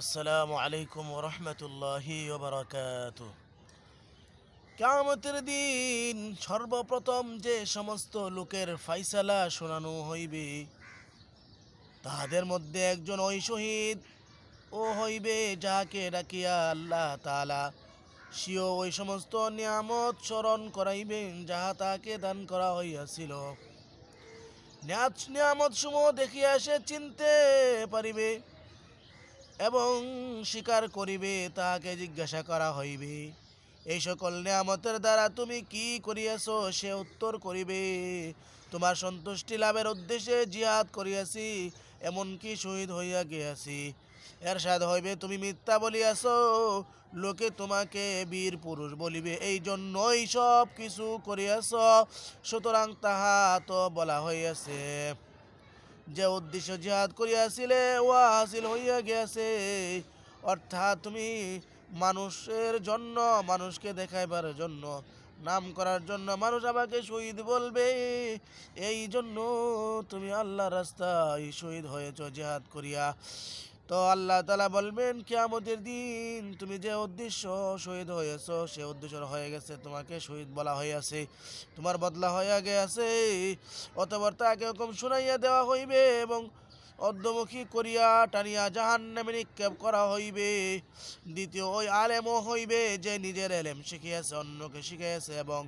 আসসালামু আলাইকুম রহমতুল্লাহি ওবরাকাত। কামতের দিন সর্বপ্রথম যে সমস্ত লোকের ফাইসালা শোনানো হইবে, তাহাদের মধ্যে একজন ওই শহীদ। ও হইবে যাহাকে ডাকিয়া আল্লাহ তালা সিও ওই সমস্ত নিয়ামত স্মরণ করাইবেন যাহা তাহাকে দান করা হইয়াছিল। নিয়ামত সমূহ দেখিয়া সে চিনতে পারিবে। এবং স্বীকার করিবে, তাহাকে জিজ্ঞাসা করা হইবে। এই সকল নিয়ামতের দ্বারা তুমি কি করিয়াছ, সে উত্তর করিবে। তোমার সন্তুষ্টি লাভের উদ্দেশ্যে জিহাদ করিয়াছি এমনকি শহীদ হইয়া গিয়াছি। এরশাদ হইবে, তুমি মিথ্যা বলিয়াছ, লোকে তোমাকে বীর পুরুষ বলিবে। এই জন্যই সব কিছু করিয়াছ, সুতরাং তাহা তো বলা হইয়াছে। যে উদ্দেশ্য জিহাদ করিয়াছিলে, ও হাসিল হইয়া গিয়াছে। অর্থাৎ তুমি মানুষের জন্য, মানুষকে দেখাইবার জন্য, নাম করার জন্য মানুষ আমাকে শহীদ বলবে। এই জন্য তুমি আল্লাহ রাস্তায় শহীদ হয়েছ জেহাদ করিয়া। তো আল্লাহ তালা বলবেন, কিয়ামতের দিন তুমি যে উদ্দেশ্য শহীদ হয়েছ, সে উদ্দেশ্য হয়ে গেছে, তোমাকে শহীদ বলা হইয়াছে। তোমার বদলা হইয়া গেছে। অতবার তাকে হুকুম শুনাইয়া দেওয়া হইবে এবং অর্ধমুখী করিয়া টানিয়া জাহান নামে নিক্ষেপ করা হইবে। দ্বিতীয় ওই আলেমও হইবে যে নিজের এলেম শিখিয়াছে, অন্যকে শিখিয়াছে এবং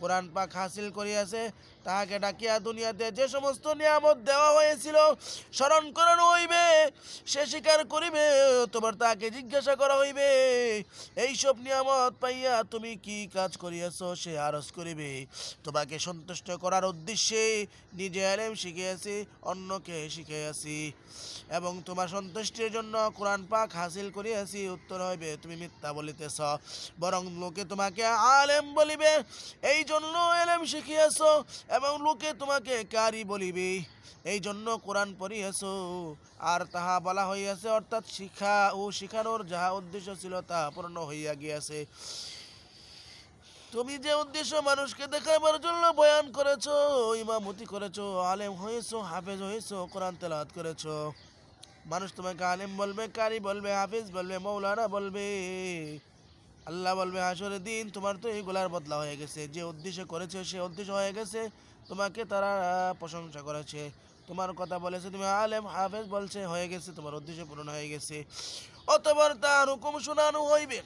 কোরআন পাক হাসিল করিয়াছে। তাহাকে ডাকিয়া দুনিয়াতে যে সমস্ত নিয়ামত দেওয়া হয়েছিল, স্মরণ করানো হইবে। সে স্বীকার করিবে, তোমার তাকে জিজ্ঞাসা করা হইবে, এইসব নিয়ামত পাইয়া তুমি কি কাজ করিয়াছ? সে আরজ করিবে, তোমাকে সন্তুষ্ট করার উদ্দেশ্যে নিজে এলেম শিখিয়াছি, অন্যকে শিখিয়াছি। এবং তোমার সন্তুষ্টির জন্য কোরআন পাক হাসিল করিয়াছি, উত্তর হইবে, তুমি মিথ্যা বলিতেছ। বরং লোকে তোমাকে আলেম বলিবে এই জন্য এলেম শিখিয়াছ এবং লোকে তোমাকে কারি বলিবে। এই জন্য কোরআন পড়িয়াছ। আর তাহা বলা হইয়াছে, অর্থাৎ শিক্ষা ও শিখানোর যাহা উদ্দেশ্য ছিল তা পূর্ণ হইয়া গিয়াছে। তুমি যে উদ্দেশ্য মানুষকে দেখাবার জন্য বয়ান করেছ, ইমামতি করেছ, আলেম হয়েছো, হাফেজ হয়েছো, কোরআন তেলাওয়াত করেছ। মানুষ তোমাকে আলেম বলবে, কারি বলবে, হাফিজ বলবে, মৌলানা বলবে। আল্লাহ বলবে, হাসরের দিন তোমার তো এইগুলার বদলা হয়ে গেছে। যে উদ্দেশ্য করেছে, সে উদ্দেশ্য হয়ে গেছে। তোমাকে তারা প্রশংসা করেছে। তোমার কথা বলেছে, তুমি আলেম, হাফেজ বলছে, হয়ে গেছে, তোমার উদ্দেশ্য পূরণ হয়ে গেছে। অতবার তার হুকুম শোনানো হইবে।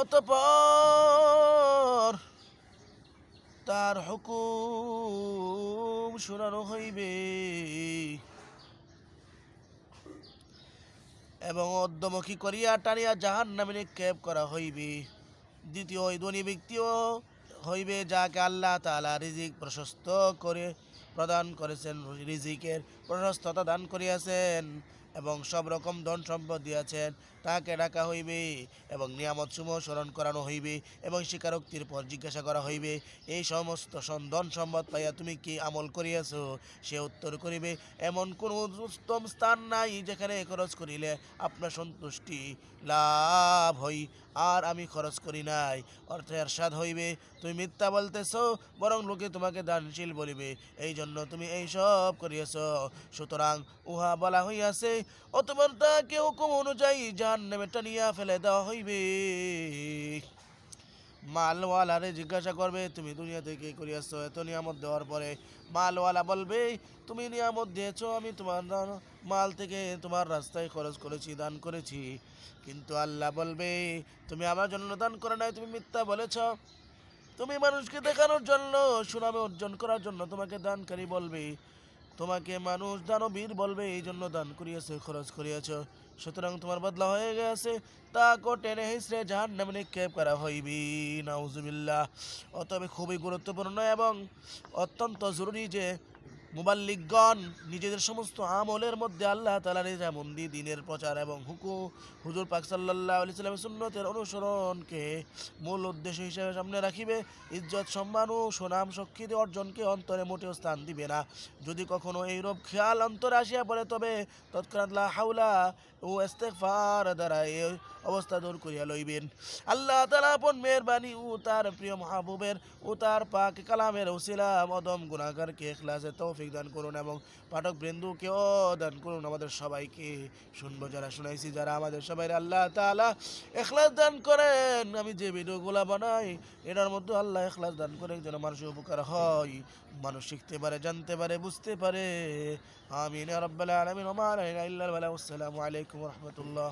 অতপর তার হুকুম শোনানো হইবে এবং অর্ধমুখী করিয়া টানিয়া জাহান নামে নিক্ষেপ করা হইবে। দ্বিতীয় ওই ধনী ব্যক্তিও হইবে যাকে আল্লাহ তালা রিজিক প্রশস্ত করে প্রদান করেছেন, রিজিকের প্রশস্ততা দান করিয়াছেন। এবং সব রকম ধন সম্পদ দিয়াছেন, তাহাকে ডাকা হইবে এবং নিয়ামত সমূহ স্মরণ করানো হইবে এবং স্বীকারোক্তির পর জিজ্ঞাসা করা হইবে, এই সমস্ত ধন সম্পদ পাইয়া তুমি কি আমল করিয়াছ? সে উত্তর করিবে, এমন কোন উত্তম স্থান নাই যেখানে খরচ করিলে আপনার সন্তুষ্টি লাভ হই, আর আমি খরচ করি নাই। অর্থ এরশাদ হইবে, তুমি মিথ্যা বলতেছ, বরং লোকে তোমাকে দানশীল বলিবে এই জন্য তুমি এই সব করিয়াছ। সুতরাং উহা বলা হইয়াছে অতবার তাকে হুকুম অনুযায়ী জাহান নেমে টানিয়া ফেলে দেওয়া হইবে। মালওয়ালারে জিজ্ঞাসা করবে, তুমি দুনিয়া থেকে করিয়াছ? এত নিয়ামত দেওয়ার পরে মালওয়ালা বলবে, তুমি নিয়ামত দিয়েছ, আমি তোমার মাল থেকে তোমার রাস্তায় খরচ করেছি, দান করেছি। কিন্তু আল্লাহ বলবে, তুমি আমার জন্য দান করে নাই, তুমি মিথ্যা বলেছ। তুমি মানুষকে দেখানোর জন্য, সুনামে অর্জন করার জন্য তোমাকে দানকারী বলবে। তোমাকে মানুষ দানবীর বলবে এই জন্য দান করিয়াছে, খরচ করিয়াছ। সুতরাং তোমার বদলা হয়ে গেছে তাকে টেনে হিসড়ে জাহান নামে নিক্ষেপ করা হইবি। নাউজুবিল্লাহ। অতবে খুবই গুরুত্বপূর্ণ এবং অত্যন্ত জরুরি যে মুবাল্লিকগণ নিজেদের সমস্ত আমলের মধ্যে আল্লাহ তালা নিজামন্দি দিনের প্রচার এবং হুকু হুজুর পাক সাল্লাহ আলি সাল্লামের সুন্নতের অনুসরণকে মূল উদ্দেশ্য হিসেবে সামনে রাখিবে। ইজ্জত, সম্মান ও সুনাম স্বীকৃতি অর্জনকে অন্তরে মোটেও স্থান দিবে না। যদি কখনো এইরূপ খেয়াল অন্তরে আসিয়া পড়ে, তবে তৎক্ষণাৎ হাউলা ও ইস্তেগফার দ্বারা এই অবস্থা দূর করিয়া লইবেন। আল্লাহ তালা আপন মেহরবানি ও তার প্রিয় মাহবুবের ও তার পাক কালামের ওসিলা মদম গুণাগারকে এখলাসে তৌফিক তৌফিক দান করুন এবং পাঠক বৃন্দুকেও দান করুন। আমাদের সবাইকে শুনব, যারা শুনাইছি, যারা আমাদের সবাই আল্লাহ তাআলা এখলাস দান করেন। আমি যে ভিডিওগুলো বানাই, এটার মধ্যে আল্লাহ এখলাস দান করে যেন মানুষের উপকার হয়। মানুষ শিখতে পারে, জানতে পারে, বুঝতে পারে। আমিন আলামিন। আসসালামু আলাইকুম রাহমাতুল্লাহ।